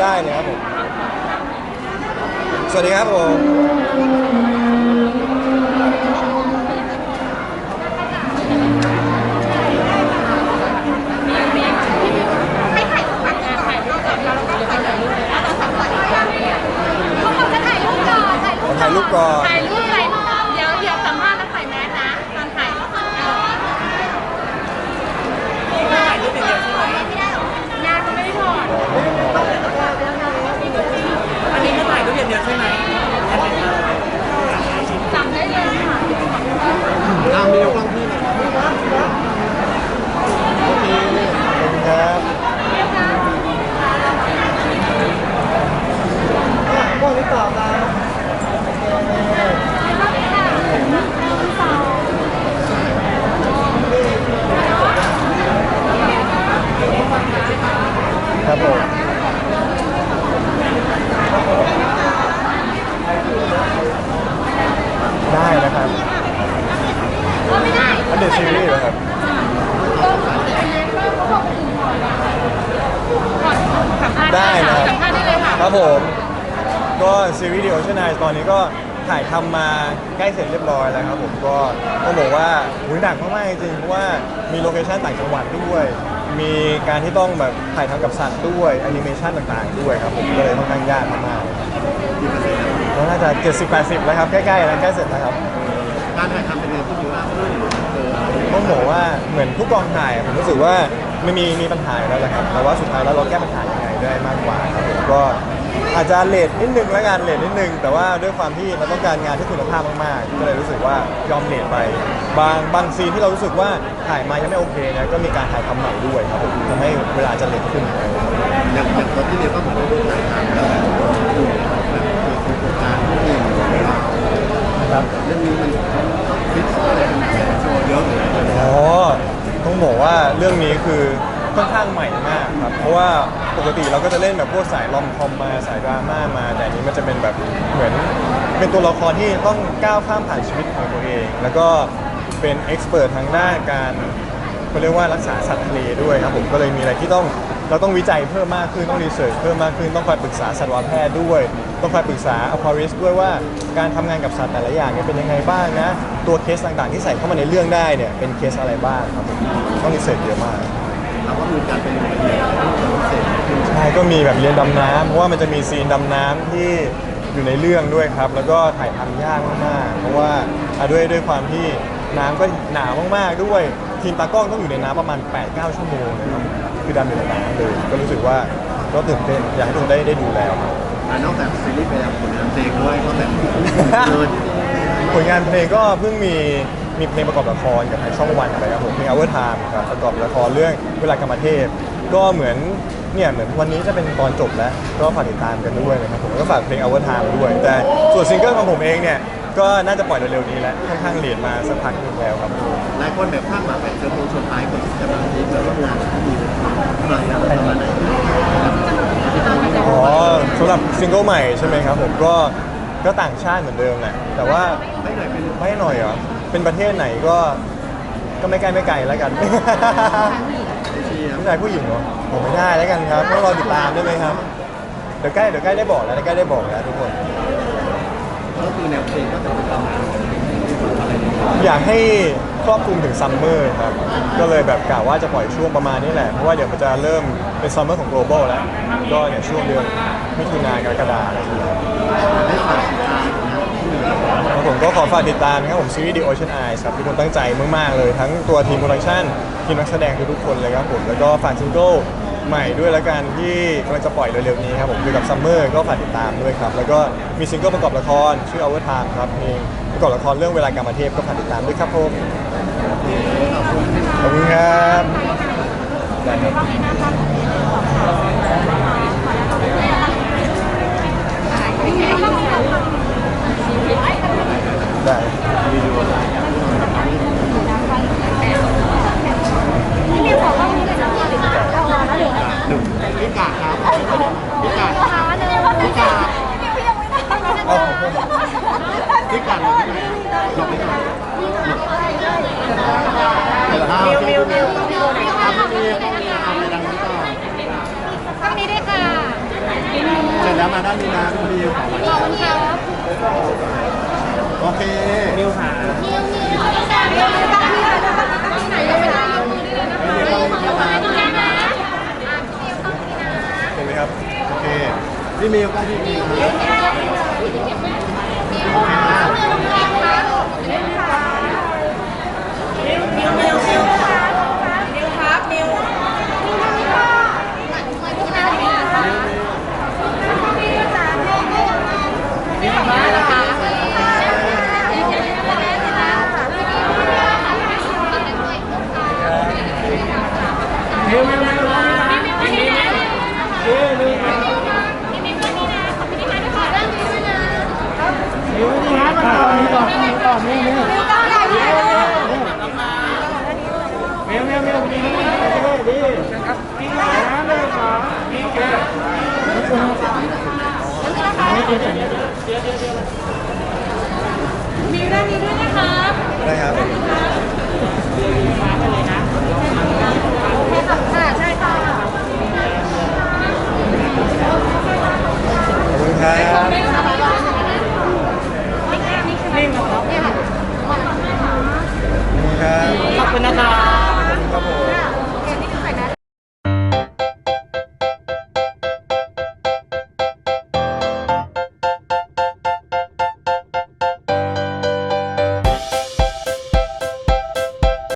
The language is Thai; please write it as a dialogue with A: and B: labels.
A: ได้
B: เลยครับผม สวัสดีค
C: รั
A: บผม เดอร์ซีรีส์เหรอครับ ได้นะครับ
B: สัมภาษณ์ได้เลยค่ะ
A: ครับผม ก็ซีรีส์เดียวชนายตอนนี้ก็ถ่ายทำมาใกล้เสร็จเรียบร้อยแล้วครับผมก็ต้องบอกว่าหุยหนักมากๆจริงๆเพราะว่ามีโลเคชั่นต่างจังหวัดด้วย มีการที่ต้องแบบถ่ายทำกับสัตว์ด้วยแอนิเมชันต่างๆด้วยครับผมก็เลยค่อนข้างยากมากๆก็น่าจะ 70-80แล้วครับใกล้ๆแล้วใกล้เสร็จแล้วครับ
C: การถ่ายทำเป็นไงพี่ยูว่าขึ้นเออ
A: ต้องบอกว่าเหมือนทุกกองถ่ายผมรู้สึกว่าไม่มีมีปัญหาอยู่แล้วแหละครับแต่ว่าสุดท้ายแล้วเราแก้ปัญหายังไงได้มากกว่าครับผมก็อาจจะเลทนิดนึงแล้วกันเลทนิดนึง แต่ว่าด้วยความที่เราต้องการงานที่คุณภาพมากๆ ก็เลยรู้สึกว่ายอมเลทไปบางบางซีนที่เรารู้สึกว่าถ่ายมายังไม่โอเคนะก็มีการถ่ายทำใหม่ด้วยครับผมทำให้เวลาจะเลทขึ้น
C: อย่างอย่างตอนที่เรียนก็ผมก็ถ่ายทำแล้วแบบโครงการที่นี่
A: ครับ
C: เรื่องนี้มันต้องฟิตอะไรโชว์เยอะเหมือนกัน
A: อ๋อต้องบอกว่าเรื่องนี้คือค่อนข้างใหม่มาก ครับเพราะว่าปกติเราก็จะเล่นแบบพวกสายลอมคอมมาสายดราม่ามา แต่อันนี้มันจะเป็นแบบเหมือนเป็นตัวละครที่ต้องก้าวข้ามผ่านชีวิตของตัวเอง แล้วก็เป็นเอ็กซ์เพรสทางด้านการเขาเรียกว่ารักษาสัตว์ทะเลด้วยครับผมก็เลยมีอะไรที่ต้องเราต้องวิจัยเพิ่มมากขึ้นต้องรีเสิร์ชเพิ่มมากขึ้นต้องคอยปรึกษาสัตวแพทย์ด้วย ต้องคอยปรึกษาอควาริสด้วยว่าการทำงานกับสัตว์แต่ละอย่างเนี่ยเป็นยังไงบ้างนะ ตัวเคสต่างๆ ที่ใส่เข้ามาในเรื่องได้เนี่ยเป็นเคสอะไรบ้างครับต้องรีเสิร์ชเยอะมาก
C: เราก็มีการเป็นเรียนพิเศษขึ้น
A: ใช่ก็มีแบบเรียนดำน้ำเพราะว่ามันจะมีซีนดำน้ำที่อยู่ในเรื่องด้วยครับ แล้วก็ถ่ายทำยากมากๆเพราะว่าอะด้วยด้วยความที่น้ำก็หนาวมากๆด้วย ทีมตากล้องต้องอยู่ในน้ำประมาณ 8-9 ชั่วโมงเลยครับคือดำอยู่ในน้ำเลยก็รู้สึกว่าก็ตื่นเต้นอยากให้ทุกคนได้ได้ดูแล้วครับ
C: อ่านอกจากซีรีส์ไปแล้วผลงานเพลงด้วยก็แต่งเกิน
A: ผลงานเพลงก็เพิ่งมี มีเพลงประกอบละครกับทางช่องวันไปครับผมเพลง Our Time ครับประกอบละครเรื่องเวลากรรมเทพ ก็เหมือนเนี่ยเหมือนวันนี้จะเป็นตอนจบแล้ว ก็ฝากติดตามกันด้วยนะครับผมแล้วก็ฝากเพลง Our Time ด้วย แต่ส่วนซิงเกิลของผมเองเนี่ยก็น่าจะปล่อยเร็วๆนี้แล้วค่อนข้างเรียนมาสักพักหนึงแล้วครับ
C: หลายคนแบบคาดหวังแบบเซอร์ไพรส์เซอร์ไพรส์คนที่จะมาที่จะร่วมงานที่มีหลายอย่างประมาณไหน
A: อ๋อสำหรับซิงเกิลใหม่ใช่ไหมครับผมก็ก็ต่างชาติเหมือนเดิมแหละแต่ว่า
C: ไม่หน่อยเป็น
A: ไม่หน่อยเหรอ เป็นประเทศไหนก็ก็ไม่ใกล้ไม่ไกลแล้วกัน
C: เอเชีย
A: ผู้ชายผู้หญิงเหรอผมไม่ได้แล้วกันครับต้องรอติดตามได้ไหมครับ เดี๋ยวใกล้เดี๋ยวใกล้ได้บอกแล้วเดี๋ยวใกล้ได้บอกแล้วทุกคน
C: ก็คือแนวเพลงก็จะเป็นประมาณอะไรเนี่ย
A: อยากให้ครอบคลุมถึงซัมเมอร์ครับ ก็เลยแบบกะว่าจะปล่อยช่วงประมาณนี้แหละ เพราะว่าเดี๋ยวมันจะเริ่มเป็นซัมเมอร์ของ global แล้ว ก็เนี่ยช่วงเดือนมิถุนากรกฎาคมอะไรอย่างเงี้ยครับ
C: ให้ฝาก
A: ก็ขอฝากติดตามนะครับผมซีรีส์ The Ocean Eyes ครับทุกคนตั้งใจมาก ๆ เลย ทั้งตัวทีมโปรดักชั่นทีมนักแสดงทุกๆคนเลยครับผม แล้วก็ฝากซิงเกิลใหม่ด้วยละกันที่กำลังจะปล่อยเร็วๆนี้ครับผมคือกับซัมเมอร์ก็ฝากติดตามด้วยครับ แล้วก็มีซิงเกิลประกอบละครชื่อ Our Time ครับเพลงประกอบละครเรื่องเวลากรรมเทพก็ฝากติดตามด้วยครับผมขอบคุณครับได้ครับ
B: มาด้านนี้
C: นะคุณดิวขอมา
B: ขอบคุณครับโอ
C: เค
D: นิวหา
B: นิวนิวตั้งแต่ตั้งแต่ตั้งแต่ตั้งไหนเลยนะนิวมาตรงนี้นะนิวตรงนี้นะ
A: เห็นไหมครับ
C: โอเคพี่มิวก็พี่มิว
B: มี
D: เรื่องนี้
B: ด้วยนะคะ
A: ได้ครับ
B: มาเลยนะ
A: โอเค
B: ค่ะ